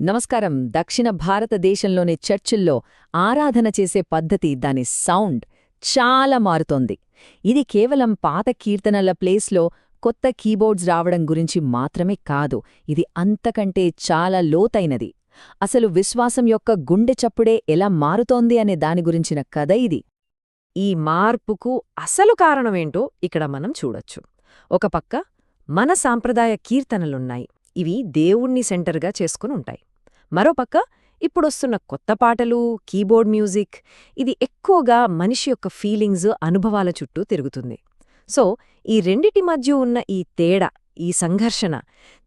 నమస్కారం. దక్షిణ భారతదేశంలోని చర్చిల్లో ఆరాధన చేసే పద్ధతి దాని సౌండ్ చాలా మారుతోంది. ఇది కేవలం పాత కీర్తనల ప్లేస్లో కొత్త కీబోర్డ్స్ రావడం గురించి మాత్రమే కాదు ఇది అంతకంటే చాలా లోతైనది. అసలు విశ్వాసం యొక్క గుండె చప్పుడే ఎలా మారుతోంది అనే దాని గురించిన కథ ఇది. ఈ మార్పుకు అసలు కారణమేంటో ఇక్కడ మనం చూడొచ్చు. ఒక పక్క మన సాంప్రదాయ కీర్తనలున్నాయి. ఇవి దేవుణ్ణి సెంటర్గా చేసుకుని ఉంటాయి. మరోపక్క ఇప్పుడొస్తున్న కొత్త పాటలు కీబోర్డ్ మ్యూజిక్ ఇది ఎక్కువగా మనిషి యొక్క ఫీలింగ్స్ అనుభవాల చుట్టూ తిరుగుతుంది. సో ఈ రెండిటి మధ్య ఉన్న ఈ తేడా ఈ సంఘర్షణ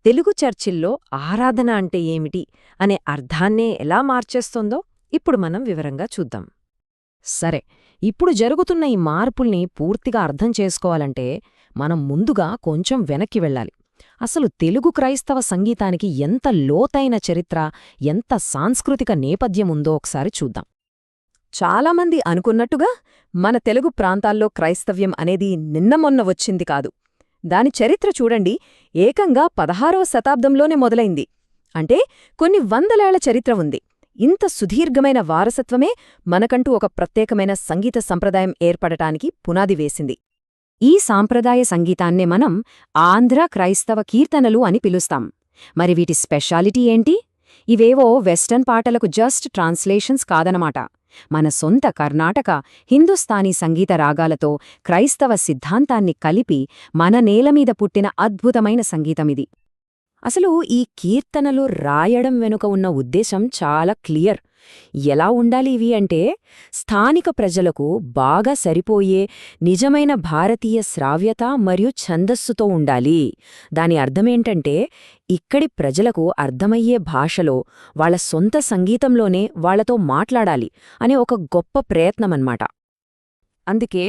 తెలుగు చర్చిల్లో ఆరాధన అంటే ఏమిటి అనే అర్థాన్నే ఎలా మార్చేస్తోందో ఇప్పుడు మనం వివరంగా చూద్దాం. సరే ఇప్పుడు జరుగుతున్న ఈ మార్పుల్ని పూర్తిగా అర్థం చేసుకోవాలంటే మనం ముందుగా కొంచెం వెనక్కి వెళ్ళాలి. అసలు తెలుగు క్రైస్తవ సంగీతానికి ఎంత లోతైన చరిత్ర ఎంత సాంస్కృతిక నేపథ్యముందో ఒకసారి చూద్దాం. చాలామంది అనుకున్నట్టుగా మన తెలుగు ప్రాంతాల్లో క్రైస్తవ్యం అనేది నిన్న మొన్న వచ్చింది కాదు. దాని చరిత్ర చూడండి ఏకంగా పదహారవ శతాబ్దంలోనే మొదలైంది. అంటే కొన్ని వందలేళ్ళ చరిత్ర ఉంది. ఇంత సుదీర్ఘమైన వారసత్వమే మనకంటూ ఒక ప్రత్యేకమైన సంగీత సంప్రదాయం ఏర్పడటానికి పునాది వేసింది. ఈ సాంప్రదాయ సంగీతాన్నే మనం ఆంధ్ర క్రైస్తవ కీర్తనలు అని పిలుస్తాం. మరి వీటి స్పెషాలిటీ ఏంటి? ఇవేవో వెస్టర్న్ పాటలకు జస్ట్ ట్రాన్స్లేషన్స్ కాదనమాట. మన సొంత కర్ణాటక హిందుస్థానీ సంగీత రాగాలతో క్రైస్తవ సిద్ధాంతాన్ని కలిపి మన నేలమీద పుట్టిన అద్భుతమైన సంగీతమిది. అసలు ఈ కీర్తనలు రాయడం వెనుక ఉన్న ఉద్దేశం చాలా క్లియర్. ఎలా ఉండాలి ఇవి అంటే స్థానిక ప్రజలకు బాగా సరిపోయే నిజమైన భారతీయ శ్రావ్యత మరియు ఛందస్సుతో ఉండాలి. దాని అర్థమేంటంటే ఇక్కడి ప్రజలకు అర్థమయ్యే భాషలో వాళ్ళ సొంత సంగీతంలోనే వాళ్ళతో మాట్లాడాలి అనే ఒక గొప్ప ప్రయత్నమన్నమాట. అందుకే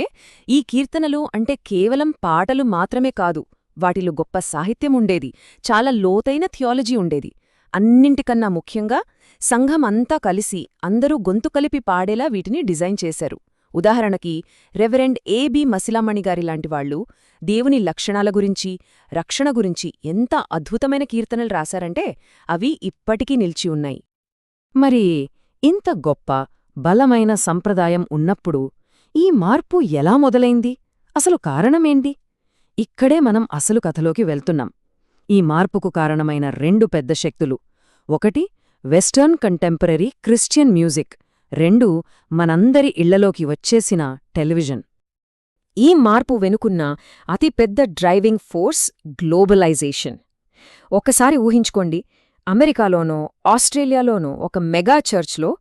ఈ కీర్తనలు అంటే కేవలం పాటలు మాత్రమే కాదు వాటిలో గొప్ప సాహిత్యం ఉండేది చాలా లోతైన థియాలజీ ఉండేది. అన్నింటికన్నా ముఖ్యంగా సంఘం అంతా కలిసి అందరూ గొంతు కలిపి పాడేలా వీటిని డిజైన్ చేశారు. ఉదాహరణకి రెవరెండ్ ఏబి మసిలామణి గారి వాళ్ళు దేవుని లక్షణాల గురించి రక్షణ గురించి ఎంత అద్భుతమైన కీర్తనలు రాశారంటే అవి ఇప్పటికీ నిలిచి ఉన్నాయి. మరి ఇంత గొప్ప బలమైన సంప్రదాయం ఉన్నప్పుడు ఈ మార్పు ఎలా మొదలైంది? అసలు కారణమేంటి ఇక్కడే మనం అసలు కథలోకి వెళ్తున్నాం. ఈ మార్పుకు కారణమైన రెండు పెద్ద శక్తులు. ఒకటి వెస్టర్న్ కంటెంపరీ క్రిస్టియన్ మ్యూజిక్. రెండు మనందరి ఇళ్ళలోకి వచ్చేసిన టెలివిజన్. ఈ మార్పు వెనుకున్న అతిపెద్ద డ్రైవింగ్ ఫోర్స్ గ్లోబలైజేషన్. ఒకసారి ఊహించుకోండి అమెరికాలోనో ఆస్ట్రేలియాలోనో ఒక మెగా చర్చ్లో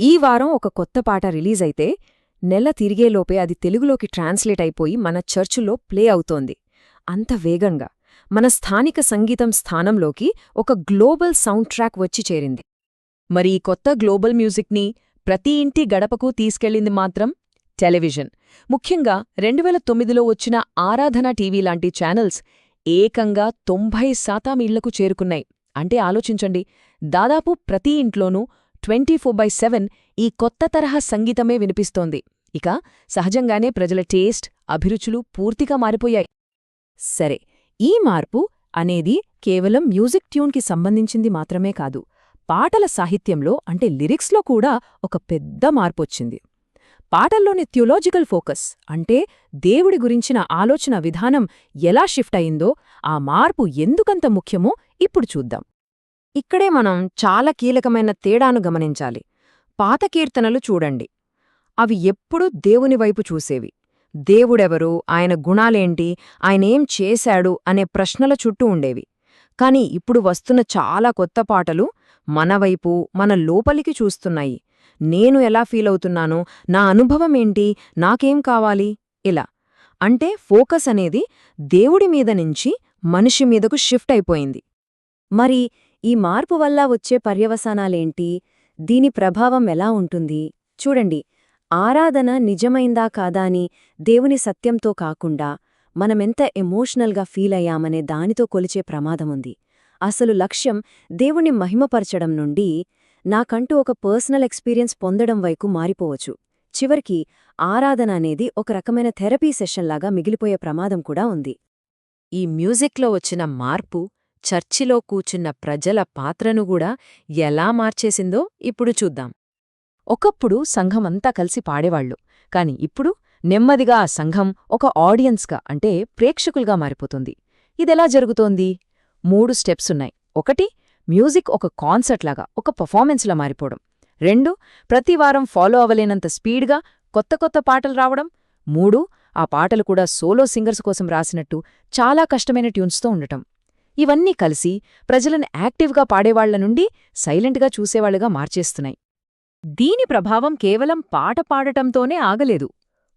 ఈ వారం ఒక కొత్త పాట రిలీజ్ అయితే నెల తిరిగేలోపే అది తెలుగులోకి ట్రాన్స్లేట్ అయిపోయి మన చర్చిలో ప్లే అవుతోంది. అంత వేగంగా. మన స్థానిక సంగీతం స్థానంలోకి ఒక గ్లోబల్ సౌండ్ ట్రాక్ వచ్చి చేరింది. మరి ఈ కొత్త గ్లోబల్ మ్యూజిక్ని ప్రతి ఇంటి గడపకు తీసుకెళ్ళింది మాత్రం టెలివిజన్. ముఖ్యంగా రెండువేల తొమ్మిదిలో వచ్చిన ఆరాధన టీవీ లాంటి ఛానల్స్ ఏకంగా తొంభై శాతం ఇళ్ళకు చేరుకున్నాయి. అంటే ఆలోచించండి దాదాపు ప్రతి ఇంట్లోనూ ట్వంటీ ఫోర్ బై సెవెన్ ఈ కొత్త తరహా సంగీతమే వినిపిస్తోంది. ఇక సహజంగానే ప్రజల టేస్ట్ అభిరుచులు పూర్తిగా మారిపోయాయి. సరే ఈ మార్పు అనేది కేవలం మ్యూజిక్ ట్యూన్కి సంబంధించింది మాత్రమే కాదు పాటల సాహిత్యంలో అంటే లిరిక్స్లో కూడా ఒక పెద్ద మార్పొచ్చింది. పాటల్లోని థ్యూలాజికల్ ఫోకస్ అంటే దేవుడి గురించిన ఆలోచన విధానం ఎలా షిఫ్ట్ అయిందో ఆ మార్పు ఎందుకంత ముఖ్యమో ఇప్పుడు చూద్దాం. ఇక్కడే మనం చాలా కీలకమైన తేడాను గమనించాలి. పాత కీర్తనలు చూడండి. అవి ఎప్పుడూ దేవుని వైపు చూసేవి. దేవుడెవరు? ఆయన గుణాలేంటి? ఆయనేం చేశాడు? అనే ప్రశ్నల చుట్టూ ఉండేవి. కాని ఇప్పుడు వస్తున్న చాలా కొత్త పాటలు మనవైపు మన లోపలికి చూస్తున్నాయి. నేను ఎలా ఫీలవుతున్నానో? నా అనుభవమేంటి? నాకేం కావాలి? ఇలా. అంటే ఫోకస్ అనేది దేవుడి మీద నుంచి మనిషి మీదకు షిఫ్ట్ అయిపోయింది. మరి ఈ మార్పు వల్ల వచ్చే పర్యవసానాలేంటి? దీని ప్రభావం ఎలా ఉంటుంది? చూడండి. ఆరాధన నిజమైందా కాదా అని దేవుని సత్యంతో కాకుండా మనమెంత ఎమోషనల్గా ఫీల్ అయ్యామనే దానితో కొలిచే ప్రమాదముంది. అసలు లక్ష్యం దేవుణ్ణి మహిమపరచడం నుండి నాకంటూ ఒక పర్సనల్ ఎక్స్పీరియన్స్ పొందడం వైపు మారిపోవచ్చు. చివరికి ఆరాధన అనేది ఒక రకమైన థెరపీ సెషన్లాగా మిగిలిపోయే ప్రమాదం కూడా ఉంది. ఈ మ్యూజిక్లో వచ్చిన మార్పు చర్చిలో కూచున్న ప్రజల పాత్రను కూడా ఎలా మార్చేసిందో ఇప్పుడు చూద్దాం. ఒకప్పుడు సంఘమంతా కలిసి పాడేవాళ్ళు కాని ఇప్పుడు నెమ్మదిగా ఆ సంఘం ఒక ఆడియన్స్గా అంటే ప్రేక్షకులుగా మారిపోతుంది. ఇదెలా జరుగుతోంది? మూడు స్టెప్సున్నాయి ఒకటి మ్యూజిక్ ఒక కాన్సర్ట్ లాగా ఒక పర్ఫార్మెన్స్లా మారిపోవడం. రెండు ప్రతివారం ఫాలో అవ్వలేనంత స్పీడ్గా కొత్త కొత్త పాటలు రావడం. మూడు ఆ పాటలు కూడా సోలో సింగర్స్ కోసం రాసినట్టు చాలా కష్టమైన ట్యూన్స్తో ఉండటం. ఇవన్నీ కలిసి ప్రజలను యాక్టివ్గా పాడేవాళ్ళ నుండి సైలెంట్గా చూసేవాళ్ళుగా మార్చేస్తున్నాయి. దీని ప్రభావం కేవలం పాట పాడటంతోనే ఆగలేదు.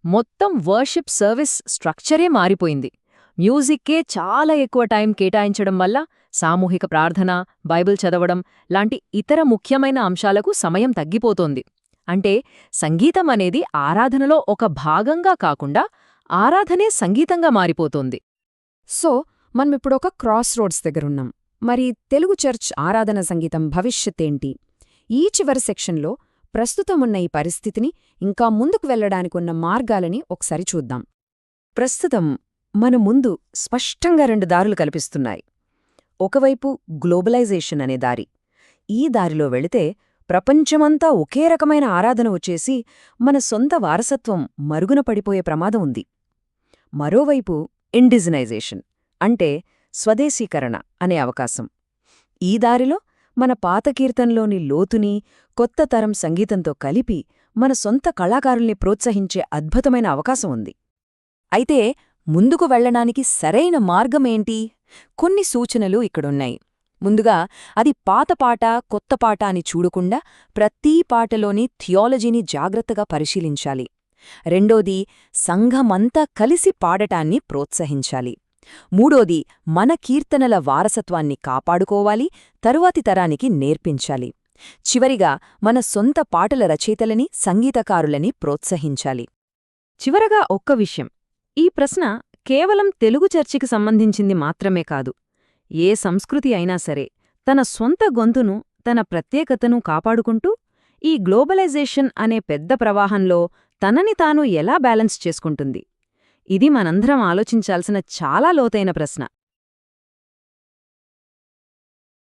మొత్తం వర్షిప్ సర్వీస్ స్ట్రక్చరే మారిపోయింది. మ్యూజిక్కే చాలా ఎక్కువ టైం కేటాయించడం వల్ల సామూహిక ప్రార్థన బైబిల్ చదవడం లాంటి ఇతర ముఖ్యమైన అంశాలకు సమయం తగ్గిపోతోంది. అంటే సంగీతం అనేది ఆరాధనలో ఒక భాగంగా కాకుండా ఆరాధనే సంగీతంగా మారిపోతోంది. సో మనమిప్పుడు ఒక క్రాస్ రోడ్స్ దగ్గరున్నాం. మరి తెలుగు చర్చ్ ఆరాధన సంగీతం భవిష్యత్తేంటి? ఈ చివరి సెక్షన్లో ప్రస్తుతమున్న ఈ పరిస్థితిని ఇంకా ముందుకు వెళ్ళడానికున్న మార్గాలని ఒకసారి చూద్దాం. ప్రస్తుతం మన ముందు స్పష్టంగా రెండు దారులు కల్పిస్తున్నాయి. ఒకవైపు గ్లోబలైజేషన్ అనే దారి. ఈ దారిలో వెళితే ప్రపంచమంతా ఒకే రకమైన ఆరాధన వచ్చేసి మన సొంత వారసత్వం మరుగున పడిపోయే ప్రమాదం ఉంది. మరోవైపు ఇండిజినైజేషన్ అంటే స్వదేశీకరణ అనే అవకాశం. ఈ దారిలో మన పాత కీర్తనలోని లోతుని కొత్త తరం సంగీతంతో కలిపి మన సొంత కళాకారుల్ని ప్రోత్సహించే అద్భుతమైన అవకాశం ఉంది. అయితే ముందుకు వెళ్ళడానికి సరైన మార్గమేంటి? కొన్ని సూచనలు ఇక్కడున్నాయి. ముందుగా అది పాత పాట కొత్త పాట అని చూడకుండా ప్రతీ పాటలోని థియాలజీని జాగ్రత్తగా పరిశీలించాలి. రెండోది సంఘమంతా కలిసి పాడటాన్ని ప్రోత్సహించాలి. మూడోది మన కీర్తనల వారసత్వాన్ని కాపాడుకోవాలి తరువాతి తరానికి నేర్పించాలి. చివరిగా మన సొంత పాటల రచయితలని సంగీతకారులని ప్రోత్సహించాలి. చివరగా ఒక్క విషయం. ఈ ప్రశ్న కేవలం తెలుగు చర్చికి సంబంధించింది మాత్రమే కాదు. ఏ సంస్కృతి అయినా సరే తన సొంత గొంతును తన ప్రత్యేకతను కాపాడుకుంటూ ఈ గ్లోబలైజేషన్ అనే పెద్ద ప్రవాహంలో తనని తాను ఎలా బ్యాలెన్స్ చేసుకుంటుంది? ఇది మనందరం ఆలోచించాల్సిన చాలా లోతైన ప్రశ్న.